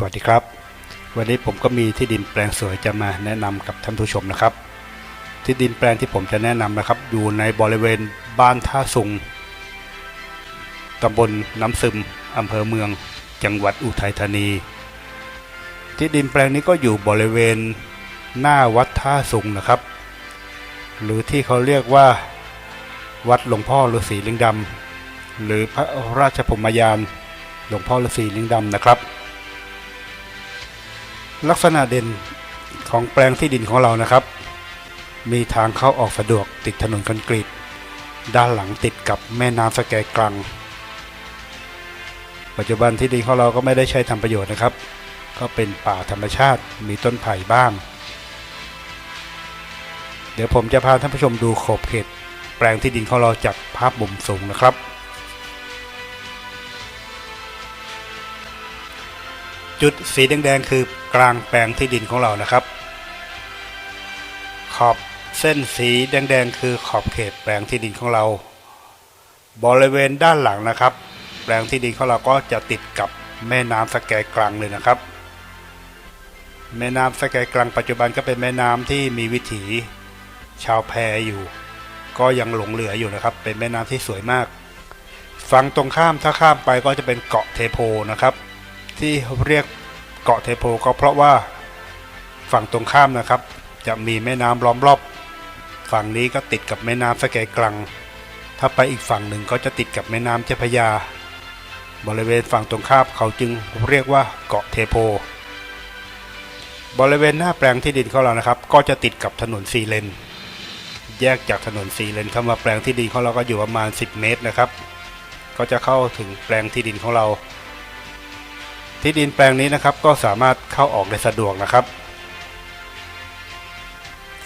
สวัสดีครับ วันนี้ผมก็มีที่ดินแปลงสวยจะมาแนะนำกับท่านผู้ชมนะครับ ที่ดินแปลงที่ผมจะแนะนำนะครับ อยู่ในบริเวณบ้านท่าสุงตำบลน้ำซึมอำเภอเมือง จังหวัดอุทัยธานี ที่ดินแปลงนี้ก็อยู่บริเวณหน้าวัดท่าสุงนะครับ หรือที่เขาเรียกว่า วัดหลวงพ่อฤาษีลิงดำหรือพระราชพรมยานหลวงพ่อฤาษีลิงดำนะครับ ลักษณะเด่นของแปลงที่ดินของเรานะครับ มีทางเข้าออกสะดวกติดถนนคอนกรีต ด้านหลังติดกับแม่น้ำสแกกรัง ปัจจุบันที่ดินของเราก็ไม่ได้ใช้ทำประโยชน์นะครับ ก็เป็นป่าธรรมชาติมีต้นไผ่บ้าง เดี๋ยวผมจะพาท่านผู้ชมดูขอบเขต แปลงที่ดินของเราจากภาพมุมสูงนะครับ จุดสีแดงๆคือกลางแปลงที่ดินของเรานะครับ ขอบเส้นสีแดงๆคือขอบเขตแปลงที่ดินของเรา บริเวณด้านหลังนะครับ แปลงที่ดินของเราก็จะติดกับแม่น้ำสแกกรังเลยนะครับ แม่น้ำสแกกรังปัจจุบันก็เป็นแม่น้ำที่มีวิถีชาวแพอยู่ ก็ยังหลงเหลืออยู่นะครับ เป็นแม่น้ำที่สวยมาก ฝั่งตรงข้ามถ้าข้ามไปก็จะเป็นเกาะเทโพนะครับ ที่เรียกเกาะเทโพก็เพราะว่าฝั่งตรงข้ามนะครับ จะมีแม่น้ำล้อมรอบฝั่งนี้ก็ติดกับแม่น้ำสแกกรัง ถ้าไปอีกฝั่งหนึ่งก็จะติดกับแม่น้ำเจ้าพยา บริเวณฝั่งตรงข้ามเขาจึงเรียกว่าเกาะเทโพ บริเวณหน้าแปลงที่ดินของเรานะครับ ก็จะติดกับถนนสีเลน แยกจากถนนสีเลนเข้ามาแปลงที่ดินของเราก็อยู่ประมาณ 10 เมตรนะครับ ก็จะเข้าถึงแปลงที่ดินของเรา ที่ดินแปลงนี้นะครับก็สามารถเข้าออกได้สะดวกนะครับ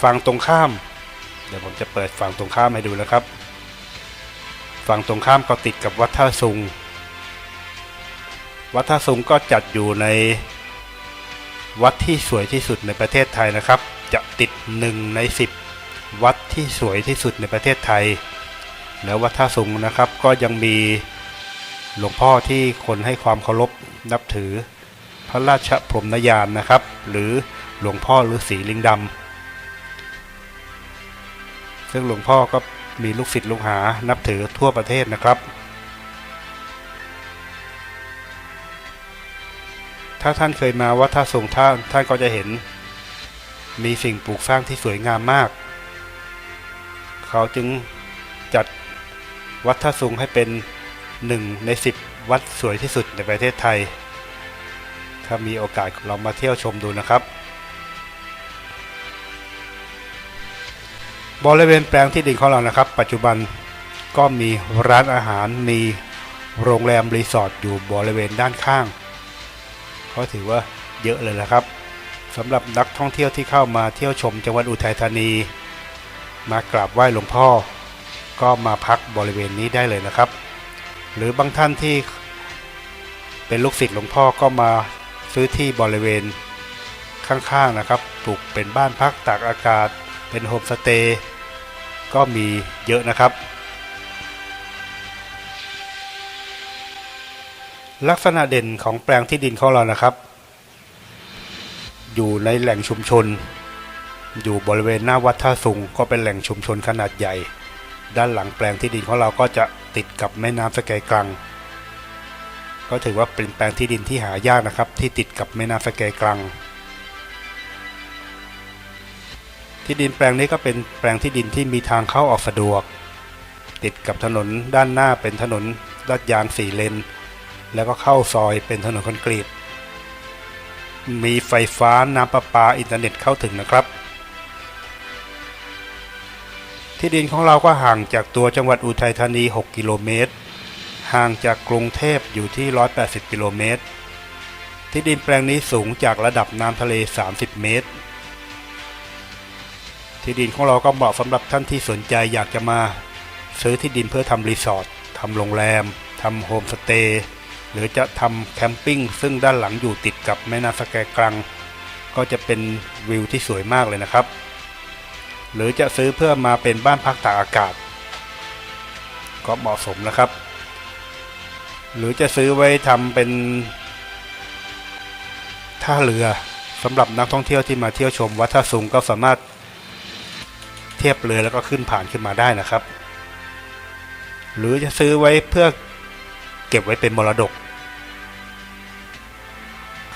ฝั่งตรงข้าม เดี๋ยวผมจะเปิดฝั่งตรงข้ามให้ดูนะครับ ฝั่งตรงข้ามก็ติดกับวัดท่าซุง วัดท่าซุงก็จัดอยู่ในวัดที่สวยที่สุดในประเทศไทยนะครับ จะติด 1 ใน 10 วัดที่สวยที่สุดในประเทศไทย แล้ววัดท่าซุงนะครับก็ยังมี หลวงพ่อที่คนให้ความเคารพนับถือ พระราชพรหมยานนะครับ หรือหลวงพ่อฤาษีลิงดำซึ่งหลวงพ่อก็มีลูกศิษย์ลูกหานับถือทั่วประเทศนะครับ ถ้าท่านเคยมาวัดท่าทรงท่านท่านก็จะเห็น มีสิ่งปลูกสร้างที่สวยงามมาก เขาจึงจัดวัดท่าทรงให้เป็น หนึ่งในสิบวัดสวยที่สุดในประเทศไทย ถ้ามีโอกาสเรามาเที่ยวชมดูนะครับ บริเวณแปลงที่ดินของเรานะครับ ปัจจุบันก็มีร้านอาหารมีโรงแรมรีสอร์ทอยู่บริเวณด้านข้างก็ถือว่าเยอะเลยนะครับสำหรับนักท่องเที่ยวที่เข้ามาเที่ยวชมจังหวัดอุทัยธานี มากราบไหว้หลวงพ่อ ก็มาพักบริเวณนี้ได้เลยนะครับ หรือบางท่านที่เป็นลูกศิษย์หลวงพ่อก็มาซื้อที่บริเวณข้างๆนะครับปลูกเป็นบ้านพักตากอากาศ เป็นโฮมสเตย์ก็มีเยอะนะครับ ลักษณะเด่นของแปลงที่ดินของเรานะครับ อยู่ในแหล่งชุมชน อยู่บริเวณหน้าวัดท่าสุงก็เป็นแหล่งชุมชนขนาดใหญ่ ด้านหลังแปลงที่ดินของเราก็จะติดกับแม่น้ำสแกกรัง ก็ถือว่าเป็นแปลงที่ดินที่หายากนะครับ ที่ติดกับแม่น้ำสแกกรัง ที่ดินแปลงนี้ก็เป็นแปลงที่ดินที่มีทางเข้าออกสะดวก ติดกับถนนด้านหน้าเป็นถนนลาดยางสี่เลน แล้วก็เข้าซอยเป็นถนนคอนกรีต มีไฟฟ้าน้ำประปาอินเทอร์เน็ตเข้าถึงนะครับ ที่ดินของเราก็ห่างจากตัวจังหวัดอุทัยธานี 6 กิโลเมตร ห่างจากกรุงเทพอยู่ที่ 180 กิโลเมตร ที่ดินแปลงนี้สูงจากระดับน้ำทะเล 30 เมตร ที่ดินของเราก็เหมาะสำหรับท่านที่สนใจอยากจะมา ซื้อที่ดินเพื่อทำรีสอร์ททำโรงแรมทำโฮมสเตย์หรือจะทำแคมปิ้งซึ่งด้านหลังอยู่ติดกับแม่น้ำสแกกรัง ก็จะเป็นวิวที่สวยมากเลยนะครับ หรือจะซื้อเพื่อมาเป็นบ้านพักตากอากาศ ก็เหมาะสมนะครับ หรือจะซื้อไว้ทำเป็นท่าเรือสำหรับนักท่องเที่ยวที่มาเที่ยวชมวัดท่าสุงก็สามารถเทียบเรือแล้วก็ขึ้นผ่านขึ้นมาได้นะครับ หรือจะซื้อไว้เพื่อเก็บไว้เป็นมรดก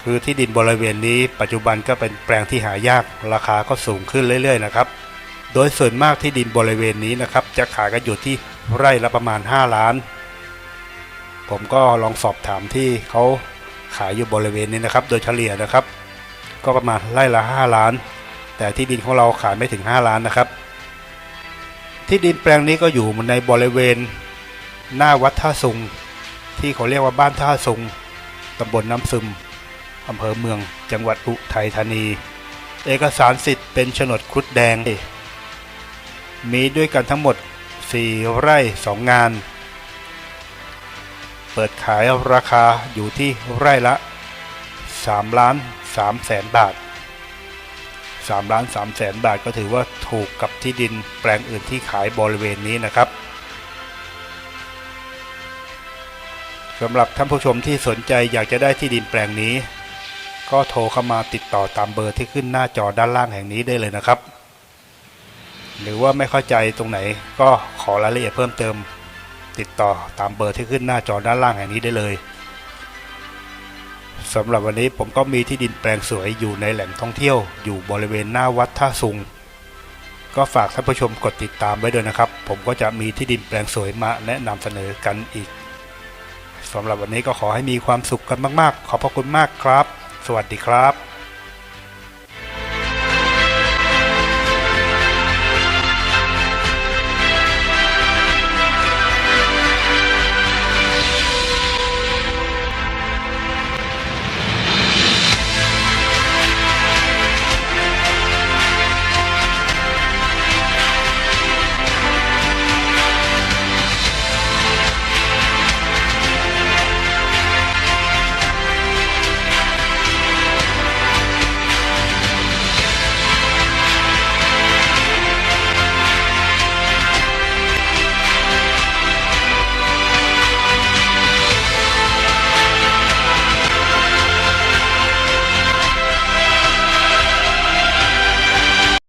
คือที่ดินบริเวณนี้ปัจจุบันก็เป็นแปลงที่หายากราคาก็สูงขึ้นเรื่อย ๆ นะครับ โดยส่วนมากที่ดินบริเวณนี้นะครับ จะขายกันอยู่ที่ไร่ละประมาณ 5 ล้าน ผมก็ลองสอบถามที่เขาขายอยู่บริเวณนี้นะครับ โดยเฉลี่ยนะครับ ก็ประมาณไร่ละ 5 ล้าน แต่ที่ดินของเราขายไม่ถึง 5 ล้านนะครับ ที่ดินแปลงนี้ก็อยู่ในบริเวณหน้าวัดท่าซุง ที่เขาเรียกว่าบ้านท่าซุงตำบลน้ำซึมอำเภอเมือง จังหวัดอุทัยธานี เอกสารสิทธิ์เป็นโฉนดครุฑแดง มีด้วยกันทั้งหมด 4 ไร่ 2 งาน เปิดขายราคาอยู่ที่ไร่ละ3ล้าน3แสนบาท3ล้าน3แสนบาทก็ถือว่าถูกกับที่ดินแปลงอื่นที่ขายบริเวณนี้นะครับสำหรับท่านผู้ชมที่สนใจอยากจะได้ที่ดินแปลงนี้ ก็โทรเข้ามาติดต่อตามเบอร์ที่ขึ้นหน้าจอด้านล่างแห่งนี้ได้เลยนะครับ หรือว่าไม่เข้าใจตรงไหน ก็ขอรายละเอียดเพิ่มเติม ติดต่อตามเบอร์ที่ขึ้นหน้าจอด้านล่างแห่งนี้ได้เลยสำหรับวันนี้ผมก็มีที่ดินแปลงสวยอยู่ในแหล่งท่องเที่ยว อยู่บริเวณหน้าวัดท่าสุง ก็ฝากท่านผู้ชมกดติดตามไว้ด้วยนะครับ ผมก็จะมีที่ดินแปลงสวยมาแนะนำเสนอกันอีกสำหรับวันนี้ก็ขอให้มีความสุขกันมาก ๆ ขอบพระคุณมากครับ สวัสดีครับ